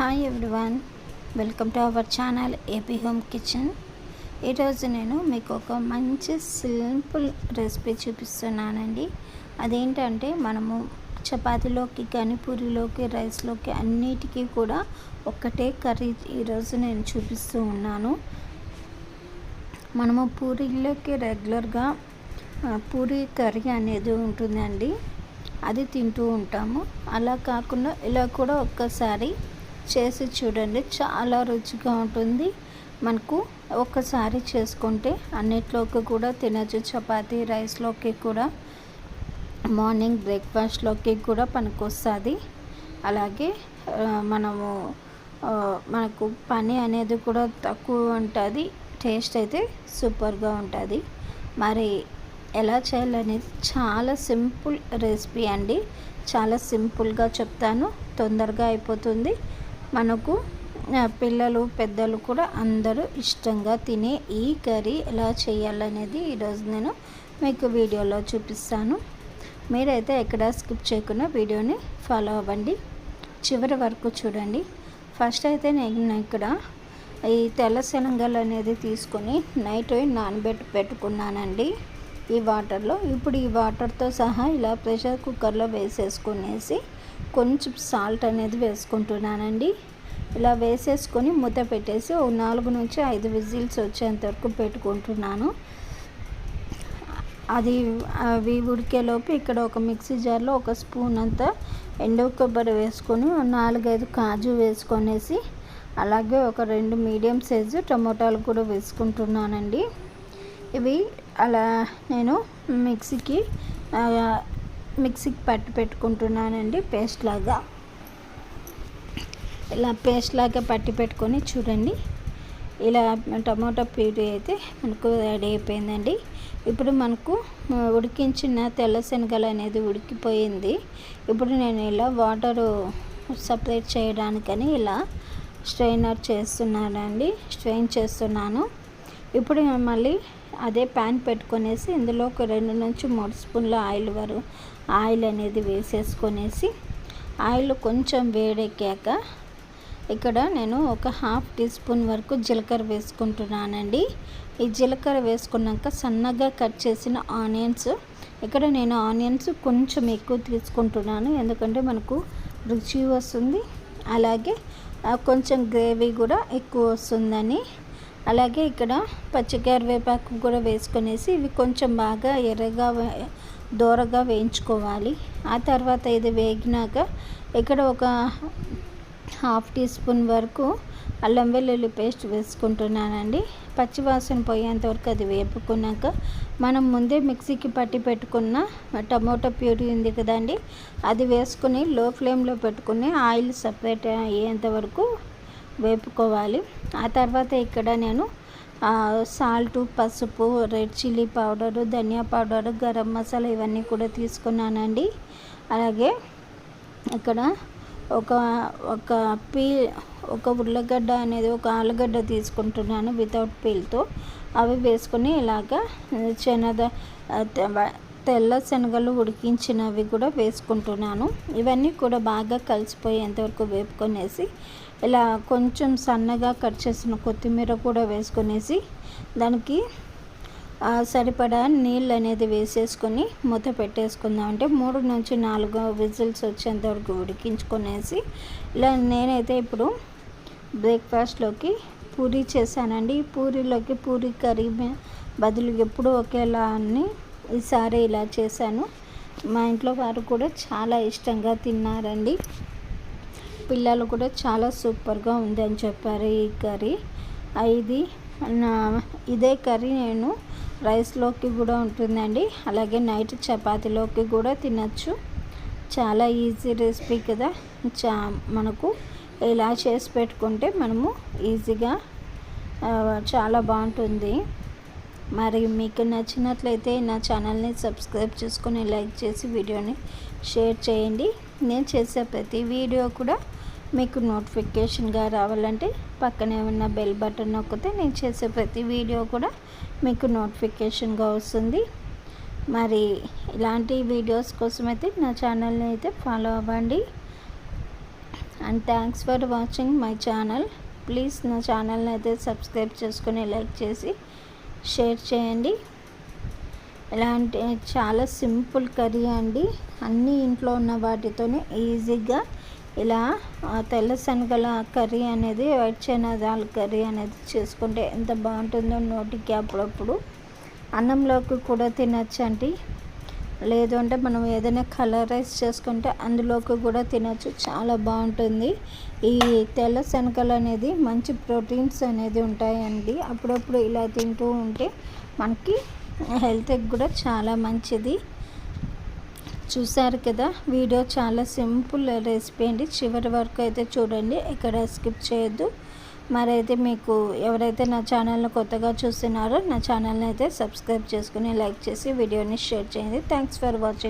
Hi everyone welcome to our channel AP home kitchen ఈరోజు నేను మీకు ఒక మంచి సింపుల్ రెసిపీ చూపిస్తున్నానండి. అదేంటంటే మనము చపాతీలోకి కానీ పూరిలోకి రైస్లోకి అన్నిటికీ కూడా ఒక్కటే కర్రీ ఈరోజు నేను చూపిస్తూ ఉన్నాను. మనము పూరీలోకి రెగ్యులర్గా పూరి పూరీ కర్రీ అనేది ఉంటుందండి. అది తింటూ ఉంటాము. అలా కాకుండా ఇలా కూడా ఒక్కసారి చేసి చూడండి చాలా రుచిగా ఉంటుంది. మనకు ఒక్కసారి చేసుకుంటే అన్నిట్లోకి కూడా తినచ్చు. చపాతి రైస్లోకి కూడా మార్నింగ్ బ్రేక్ఫాస్ట్లోకి కూడా పనికొస్తుంది. అలాగే మనము మనకు పని అనేది కూడా తక్కువ ఉంటుంది. టేస్ట్ అయితే సూపర్గా ఉంటుంది. మరి ఎలా చేయాలనేది చాలా సింపుల్ రెసిపీ అండి. చాలా సింపుల్గా చెప్తాను. తొందరగా అయిపోతుంది. మనకు పిల్లలు పెద్దలు కూడా అందరూ ఇష్టంగా తినే ఈ కర్రీ ఎలా చేయాలనేది ఈరోజు నేను మీకు వీడియోలో చూపిస్తాను. మీరైతే ఎక్కడ స్కిప్ చేయకుండా వీడియోని ఫాలో అవ్వండి. చివరి వరకు చూడండి. ఫస్ట్ అయితే నేను ఇక్కడ ఈ తెల్ల శనగలు అనేది తీసుకొని నైట్ నానబెట్టి పెట్టుకున్నానండి ఈ వాటర్లో. ఇప్పుడు ఈ వాటర్తో సహా ఇలా ప్రెషర్ కుక్కర్లో వేసేసుకునేసి కొంచెం సాల్ట్ అనేది వేసుకుంటున్నానండి. ఇలా వేసేసుకొని మూత పెట్టేసి ఓ నాలుగు నుంచి ఐదు విజిల్స్ వచ్చేంత వరకు పెట్టుకుంటున్నాను. అది అవి ఉడికేలోపు ఇక్కడ ఒక మిక్సీ జార్లో ఒక స్పూన్ అంతా ఎండు కొబ్బరి వేసుకొని నాలుగైదు కాజు వేసుకొనేసి అలాగే ఒక రెండు మీడియం సైజు టమోటాలు కూడా వేసుకుంటున్నానండి. ఇవి అలా నేను మిక్సీకి మిక్సీకి పట్టి పెట్టుకుంటున్నానండి పేస్ట్ లాగా. ఇలా పేస్ట్ లాగా పట్టి పెట్టుకొని చూడండి. ఇలా టమాటా ప్యూరీ అయితే మనకు రెడీ అయిపోయిందండి. ఇప్పుడు మనకు ఉడికించిన తెల్ల శనగలు అనేది ఉడికిపోయింది. ఇప్పుడు నేను ఇలా వాటరు సపరేట్ చేయడానికని ఇలా స్ట్రైనర్ చేస్తున్నానండి స్ట్రెయిన్ చేస్తున్నాను. ఇప్పుడు మళ్ళీ అదే ప్యాన్ పెట్టుకొనేసి ఇందులో ఒక రెండు నుంచి మూడు స్పూన్ల ఆయిల్ వరకు ఆయిల్ అనేది వేసేసుకొనేసి ఆయిల్ కొంచెం వేడెక్కాక ఇక్కడ నేను ఒక హాఫ్ టీ స్పూన్ వరకు జీలకర్ర వేసుకుంటున్నానండి. ఈ జీలకర్ర వేసుకున్నాక సన్నగా కట్ చేసిన ఆనియన్స్ ఇక్కడ నేను ఆనియన్స్ కొంచెం ఎక్కువ తీసుకుంటున్నాను ఎందుకంటే మనకు రుచి వస్తుంది. అలాగే కొంచెం గ్రేవీ కూడా ఎక్కువ వస్తుందని అలాగే ఇక్కడ పచ్చికరివేపాకు కూడా వేసుకొనేసి ఇవి కొంచెం బాగా ఎర్రగా దోరగా వేయించుకోవాలి. ఆ తర్వాత ఇది వేగినాక ఇక్కడ ఒక హాఫ్ టీ స్పూన్ వరకు అల్లం వెల్లుల్లి పేస్ట్ వేసుకుంటున్నానండి. పచ్చివాసన పోయేంత వరకు అది వేపుకున్నాక మనం ముందే మిక్సీకి పట్టి పెట్టుకున్న టమోటా ప్యూరీ ఉంది కదండి అది వేసుకుని లో ఫ్లేమ్లో పెట్టుకుని ఆయిల్ సపరేట్ అయ్యేంత వరకు వేపుకోవాలి. ఆ తర్వాత ఇక్కడ నేను సాల్ట్ పసుపు రెడ్ చిల్లీ పౌడరు ధనియా పౌడరు గరం మసాలా ఇవన్నీ కూడా తీసుకున్నానండి. అలాగే ఇక్కడ ఒక ఒక పీ ఒక ఉర్లగడ్డ అనేది ఒక ఆలుగడ్డ తీసుకుంటున్నాను వితౌట్ పీల్తో. అవి వేసుకొని ఇలాగా చిన్నద తెల్ల శనగలు ఉడికించినవి కూడా వేసుకుంటున్నాను. ఇవన్నీ కూడా బాగా కలిసిపోయేంతవరకు వేపుకొనేసి ఇలా కొంచెం సన్నగా కట్ చేసిన కొత్తిమీర కూడా వేసుకొనేసి దానికి సరిపడా నీళ్ళు అనేది వేసేసుకొని మూత పెట్టేసుకుందాం. అంటే మూడు నుంచి నాలుగు విజిల్స్ వచ్చేంత వరకు ఉడికించుకొనేసి ఇలా నేనైతే ఇప్పుడు బ్రేక్ఫాస్ట్లోకి పూరీ చేశానండి. పూరీలోకి పూరీ కర్రీ బదులు ఎప్పుడు ఒకేలా అన్నీ ఈసారి ఇలా చేశాను. మా ఇంట్లో వారు కూడా చాలా ఇష్టంగా తిన్నారండి. పిల్లలు కూడా చాలా సూపర్గా ఉంది అని చెప్పారు ఈ కర్రీ. ఇది నా ఇదే కర్రీ నేను రైస్లోకి కూడా ఉంటుందండి. అలాగే నైట్ చపాతీలోకి కూడా తినచ్చు. చాలా ఈజీ రెసిపీ కదా. చా మనకు ఇలా చేసి పెట్టుకుంటే మనము ఈజీగా చాలా బాగుంటుంది. మరి మీకు నచ్చినట్లయితే నా ఛానల్ని సబ్స్క్రైబ్ చేసుకొని లైక్ చేసి వీడియోని షేర్ చేయండి. నేను చేసే ప్రతి వీడియో కూడా మీకు నోటిఫికేషన్గా రావాలంటే పక్కనే ఉన్న బెల్ బటన్ నొక్కితే నేను చేసే ప్రతి వీడియో కూడా మీకు నోటిఫికేషన్గా వస్తుంది. మరి ఇలాంటి వీడియోస్ కోసం అయితే నా ఛానల్ని అయితే ఫాలో అవ్వండి. And thanks for watching my channel. Please నా ఛానల్ని అయితే సబ్స్క్రైబ్ చేసుకొని లైక్ చేసి షేర్ చేయండి. ఇలాంటి చాలా సింపుల్ కర్రీ అండి. అన్నీ ఇంట్లో ఉన్న వాటితోనే ఈజీగా ఇలా తెల్ల శనగల కర్రీ అనేది వైట్ చైనాదాల్ కర్రీ అనేది చేసుకుంటే ఎంత బాగుంటుందో నోటికి అప్పుడప్పుడు. అన్నంలోకి కూడా తినచ్చండి. లేదు అంటే మనం ఏదైనా కలర్ రైస్ చేసుకుంటే అందులోకి కూడా తినచ్చు. చాలా బాగుంటుంది. ఈ తెల్ల శనగలు అనేది మంచి ప్రోటీన్స్ అనేది ఉంటాయండి. అప్పుడప్పుడు ఇలా తింటూ ఉంటే మనకి హెల్త్కి కూడా చాలా మంచిది. చూసారు కదా వీడియో చాలా సింపుల్ రెసిపీ అండి. చివరి వరకు అయితే చూడండి. ఎక్కడ స్కిప్ చేయొద్దు. మరైతే మీకు ఎవరైతే నా ఛానల్ని కొత్తగా చూస్తున్నారో నా ఛానల్ని అయితే సబ్స్క్రైబ్ చేసుకుని లైక్ చేసి వీడియోని షేర్ చేయండి. Thanks for watching